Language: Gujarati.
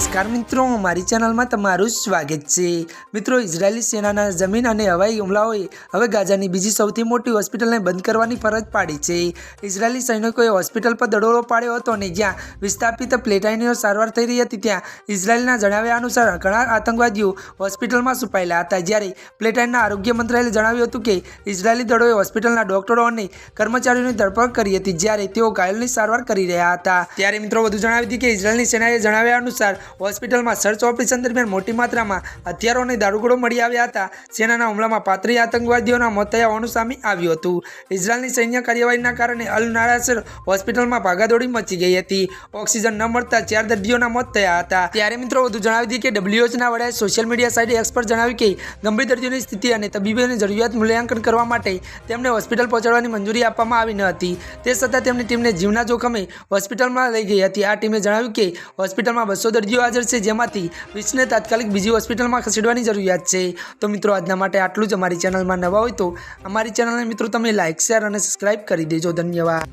નમસ્કાર મિત્રો, મારી ચેનલમાં તમારું સ્વાગત છે. મિત્રો, ઇઝરાયેલી સેનાના જમીન અને હવાઈ હુમલાઓએ હવે ગાઝાની બીજી સૌથી મોટી હોસ્પિટલને બંધ કરવાની ફરજ પાડી છે. ઇઝરાયેલી સૈનિકોએ હોસ્પિટલ પર દડોળો પાડ્યો હતો અને જ્યાં વિસ્થાપિત પ્લેટાઇનીઓ સારવાર થઈ રહી હતી, ત્યાં ઇઝરાયેલના જણાવ્યા અનુસાર ઘણા આતંકવાદીઓ હોસ્પિટલમાં છુપાયેલા હતા. જ્યારે પ્લેટાઇનના આરોગ્ય મંત્રાલયે જણાવ્યું હતું કે, ઇઝરાયેલી દળોએ હોસ્પિટલના ડોક્ટરો અને કર્મચારીઓની ધરપકડ કરી હતી, જ્યારે તેઓ ઘાયલની સારવાર કરી રહ્યા હતા. ત્યારે મિત્રો, વધુ જણાવી હતી કે, ઇઝરાયેલની સેનાએ જણાવ્યા અનુસાર હોસ્પિટલમાં સર્ચ ઓપરેશન દરમિયાન મોટી માત્રામાં હથિયારો અને દારૂગોળો મળી આવ્યા હતા. સેનાના હુમલામાં પાત્રી આતંકવાદીઓના મોત થયા હોવાનું સામે આવ્યું હતું. ઇઝરાયલની સૈન્ય કાર્યવાહીના કારણે અલ નારાસર હોસ્પિટલમાં ભાગાદોડી મચી ગઈ હતી. ઓક્સિજન ન મળતા ચાર દર્દીઓના મોત થયા હતા. ત્યારે મિત્રો વધુ જણાવી હતી કે ડબ્લ્યુએચના વડાએ સોશિયલ મીડિયા સાઇટ એક્સ પર જણાવ્યું કે ગંભીર દર્દીઓની સ્થિતિ અને તબીબોની જરૂરિયાત મૂલ્યાંકન કરવા માટે તેમને હોસ્પિટલ પહોંચાડવાની મંજૂરી આપવામાં આવી ન હતી. તે છતાં તેમની ટીમને જીવના જોખમે હોસ્પિટલમાં લઈ ગઈ હતી. આ ટીમે જણાવ્યું કે હોસ્પિટલમાં બસો દર્દીઓ હાજર છે જેમાંથી વીસને તાત્કાલિક બીજી હોસ્પિટલમાં ખસેડવાની જરૂરિયાત છે. તો મિત્રો, આજના માટે આટલું જ. અમારી ચેનલમાં નવા હોય તો અમારી ચેનલને મિત્રો તમે લાઇક શેર અને સબસ્ક્રાઇબ કરી દેજો. ધન્યવાદ.